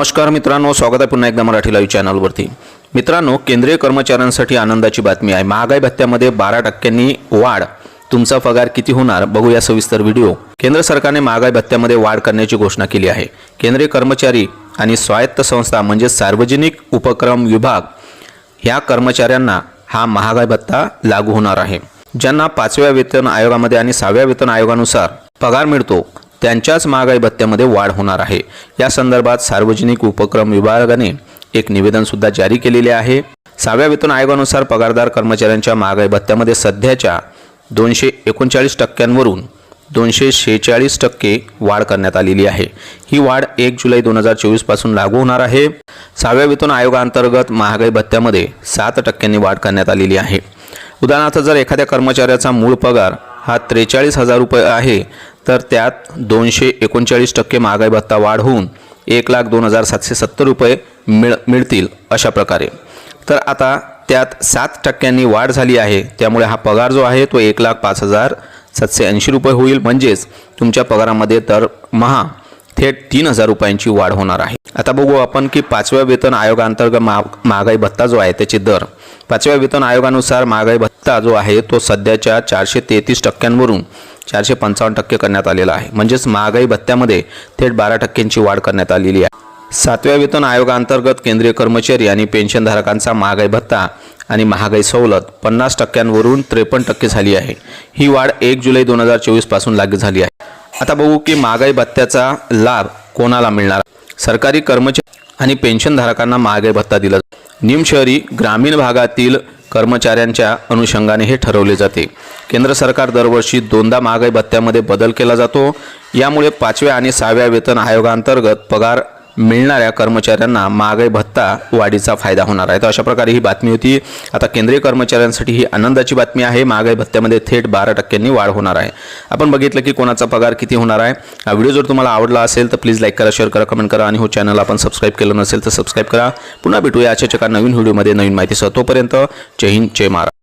नमस्कार मित्रांनो स्वागत आहे पुन्हा एकदा मराठी लाईव्ह चॅनलवरती मित्रांनो केंद्रीय कर्मचाऱ्यांसाठी आनंदाची बातमी आहे. महागाई भत्त्यामध्ये बारा टक्क्यांनी वाढ. तुमचा पगार किती होणार? बघूया सविस्तर व्हिडिओ केंद्र सरकारने महागाई भत्त्यामध्ये वाढ करण्याची घोषणा केली आहे. केंद्रीय कर्मचारी आणि स्वायत्त संस्था म्हणजे सार्वजनिक उपक्रम विभाग ह्या कर्मचाऱ्यांना हा महागाई भत्ता लागू होणार आहे. ज्यांना पाचव्या वेतन आयोगामध्ये आणि सहाव्या वेतन आयोगानुसार पगार मिळतो त्यांच्याच महागाई भत्त्यामध्ये वाढ होणार आहे. या संदर्भात सार्वजनिक उपक्रम विभागाने एक निवेदनसुद्धा जारी केलेले आहे. सहाव्या वेतन आयोगानुसार पगारदार कर्मचाऱ्यांच्या महागाई भत्त्यामध्ये सध्याच्या दोनशे एकोणचाळीस टक्क्यांवरून दोनशे शेहेचाळीस टक्के वाढ करण्यात आलेली आहे. ही वाढ एक जुलै दोन हजार चोवीसपासून लागू होणार आहे. सहाव्या वेतन आयोगाअंतर्गत महागाई भत्त्यामध्ये सात टक्क्यांनी वाढ करण्यात आलेली आहे. उदाहरणार्थ जर एखाद्या कर्मचाऱ्याचा मूळ पगार हा त्रेचाळीस हजार रुपये आहे तर त्यात दोनशे एकोणचाळीस टक्के महागाई भत्ता वाढ होऊन एक लाख दोन हजार सातशे सत्तर रुपये मिळ मिळतील अशा प्रकारे. तर आता त्यात सात टक्क्यांनी वाढ झाली आहे. त्यामुळे हा पगार जो आहे तो एक लाख पाच हजार सातशे ऐंशी रुपये होईल. म्हणजेच तुमच्या पगारामध्ये तर महा थेट तीन हजार रुपयांची वाढ होणार आहे. आता बघू आपण की पाचव्या वेतन आयोगांतर्गत महा महागाई भत्ता जो आहे त्याचे दर. पाचव्या वेतन आयोगानुसार महागाई भत्ता जो आहे तो सध्याच्या चारशे तेहतीस टक्क्यांवरून चारशे पंचावन्न टक्के करण्यात आलेला आहे. म्हणजेच महागाई भत्त्यामध्ये थेट बारा टक्क्यांची वाढ करण्यात आलेली आहे. सातव्या वेतन आयोगाअंतर्गत केंद्रीय कर्मचारी आणि पेन्शनधारकांचा महागाई भत्ता आणि महागाई सवलत पन्नास टक्क्यांवरून त्रेपन्न टक्के झाली आहे. ही वाढ एक जुलै दोन हजार चोवीसपासून लागू झाली आहे. आता बघू की महागाई भत्त्याचा लाभ कोणाला मिळणार? सरकारी कर्मचारी आणि पेन्शनधारकांना महागाई भत्ता दिला निमशहरी ग्रामीण भागातील कर्मचाऱ्यांच्या अनुषंगाने हे ठरवले जाते. केंद्र सरकार दरवर्षी दोनदा महागाई भत्त्यामध्ये बदल केला जातो. यामुळे पाचव्या आणि सहाव्या वेतन आयोगाअंतर्गत पगार मिळणाऱ्या कर्मचाऱ्यांना महागाई भत्ता वाढीचा फायदा होणार आहे. तर अशा प्रकारे ही बातमी होती. आता केंद्रीय कर्मचाऱ्यांसाठी ही आनंदाची बातमी आहे. महागाई भत्त्यामध्ये थेट बारा टक्क्यांनी वाढ होणार आहे. आपण बघितलं की कोणाचा पगार किती होणार आहे. हा व्हिडिओ जर तुम्हाला आवडला असेल तर प्लीज लाईक करा शेअर करा कमेंट करा आणि हो चॅनल आपण सबस्क्राईब केलं नसेल तर सबस्क्राईब करा. पुन्हा भेटूया अशाच एका नवीन व्हिडिओमध्ये नवीन माहितीसह. तोपर्यंत जय हिंद जय महाराज